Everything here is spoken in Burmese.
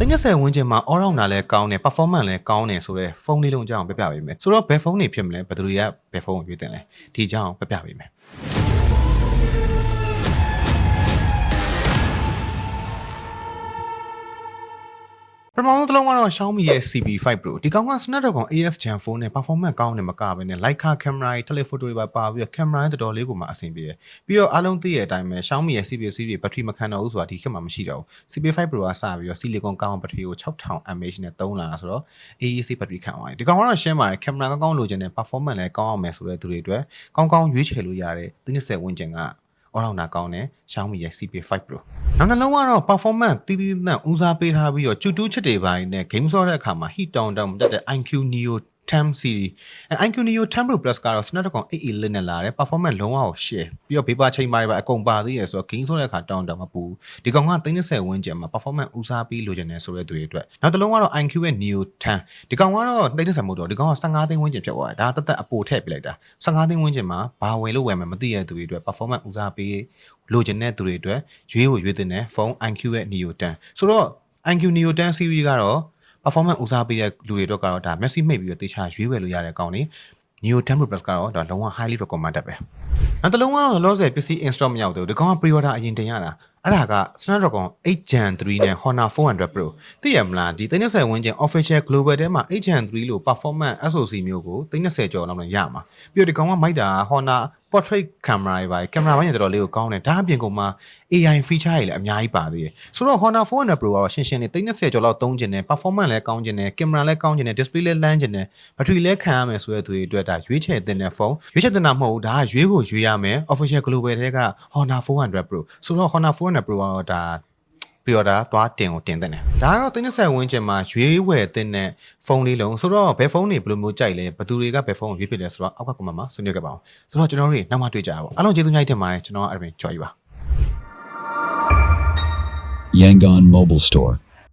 30ဝန်းကျင်မှာ all round လည်းကောင်းတယ် performance လည်းကောင်းတယ်ဆိုတော့ဖုန်းလေးလုံးအကြောင်းပြပြပေးမယ်ဆိုတော့ဘယ်ဖုန်းတွေဖြစ်မလဲဘယ်သူတွေကဘယ်ဖုန်းကိုရွေးတင်လဲဒီအကြောင်းပြပြပေးမယ် ပထမဆုံးတစ်လုံးကတော့ Xiaomi ရဲ့ CB5 Pro ဒီကောင်က Snapdragon AS Gen 4နဲ့ performance ကောင်းတယ်မကဘဲနဲ့ Leica camera တွေ telephoto တွေပါပါပြီးတော့ camera တွေတော်တော်လေးကိုမှအဆင်ပြေတယ်ပြီးတော့အားလုံးသိတဲ့အတိုင်းပဲ Xiaomi ရဲ့ CB series ဘက်ထရီမခံတော့ဘူးဆိုတာဒီခေတ်မှာမရှိတော့ဘူး CB5 Pro ကစပြီးတော့ silicon ကောင်းဘက်ထရီကို6000 mAh နဲ့သုံးလာဆိုတော့ AEC ဘက်ထရီခံသွားတယ်ဒီကောင်ကတော့ရှင်းပါတယ် camera ကောင်းကောင်းလိုချင်တယ် performance လည်းကောင်းအောင်မယ်ဆိုတဲ့သူတွေအတွက်ကောင်းကောင်းရွေးချယ်လို့ရတယ်30ဝန်းကျင်က all round ကောင်းတယ် Xiaomi ရဲ့ CP5 Pro နောက်တစ်လုံးကတော့ performance တီးတီးတန့်ဦးစားပေးထားပြီးတော့ကျူတူးချစ်တွေပိုင်းနဲ့ game ဆော့တဲ့အခါမှာ heat down down တက်တဲ့ IQ Neo 10 series အဲ IQ Neo 10 Pro Plus ကတော့ Snapdragon 8 Elite နဲ့လာတယ် performance လုံးဝကို share ပြီးတော့ဘေးပါချိန်ပါပါအကုန်ပါသေးရယ်ဆိုတော့ game ဆော့တဲ့အခါ down down မပူဒီကောင်က30ဝန်းကျင်မှာ performance ဦးစားပေးလိုချင်တယ်ဆိုတဲ့သူတွေအတွက်နောက်တစ်လုံးကတော့ IQ ရဲ့ Neo 10ဒီကောင်ကတော့30မို့တော့ဒီကောင်က15သိန်းဝန်းကျင်ဖြစ်သွားတယ်ဒါကတသက်အပိုထည့်ပြလိုက်တာ15သိန်းဝန်းကျင်မှာဘာဝယ်လို့ဝယ်မယ်မသိရတဲ့သူတွေအတွက် performance ဦးစားပေးလိုချင်တဲ့သူတွေအတွက်ရွေးကိုရွေးတင်တဲ့ဖုန်း IQ ရဲ့ Neo 10ဆိုတော့ IQ Neo 10 series ကတော့ performance ဦးစားပေးတဲ့လူတွေအတွက်ကတော့ဒါ Messi မိတ်ပြီးတော့တေချာရွေးဝယ်လို့ရတဲ့အကောင့်နေ Neo 10 Pro Plus ကတော့ဒါလုံးဝ highly recommended ပဲနောက်တစ်လုံးကတော့လောဆယ်ပစ္စည်း install မရောက်သေးဘူးဒီကောင်က pre-order အရင်တင်ရတာအဲ့ဒါက Snapdragon 8 Gen 3နဲ့ Honor 400 Pro သိရမလားဒီ30ဝန်းကျင် official global ထဲမှာ8 Gen 3လို့ performance SoC မျိုးကို30ကျော်လောက်နဲ့ရမှာပြီးတော့ဒီကောင်ကမိုက်တာ Honor portrait camera တွေပါကင်မရာဘိုင်းရတော်တော်လေးကိုကောင်းတယ်ဒါအပြင်ကမှ AI feature တွေလည်းအများကြီးပါသေးတယ်ဆိုတော့ Honor 400 Pro ကတော့ရှင်းရှင်းလေး30ကျော်လောက်သုံးကျင်တယ် performance လည်းကောင်းကျင်တယ်ကင်မရာလည်းကောင်းကျင်တယ် display လည်းလန်းကျင်တယ်ဘက်ထရီလည်းခံရမယ်ဆိုတဲ့သူတွေအတွက်ဒါရွေးချယ်တင်တဲ့ဖုန်းရွေးချယ်တင်တာမဟုတ်ဘူးဒါကရွေးကိုရွေးရမယ် official global ထဲက Honor 400 Pro ဆိုတော့ Honor 400 Pro ကတော့ဒါပြီးတော့ဒါသွားတင်ကိုတင်တဲ့တယ်ဒါကတော့30ဝန်းကျင်မှာရွေးဝယ်တဲ့ဖုန်းလေးလုံးဆိုတော့ဘယ်ဖုန်းတွေဘယ်လိုမျိုးကြိုက်လဲဘယ်သူတွေကဘယ်ဖုန်းကိုရွေးဖြစ်လဲဆိုတော့အောက်ကကွန်မန့်မှာဆွေးနွေးခဲ့ပါအောင်ဆိုတော့ကျွန်တော်တို့တွေနောက်မှတွေ့ကြပါဦးအားလုံးကျေးဇူးများတင်ပါတယ်ကျွန်တော်ကအဲ့ဒါကြော်ကြီးပါ Yangon Mobile Store.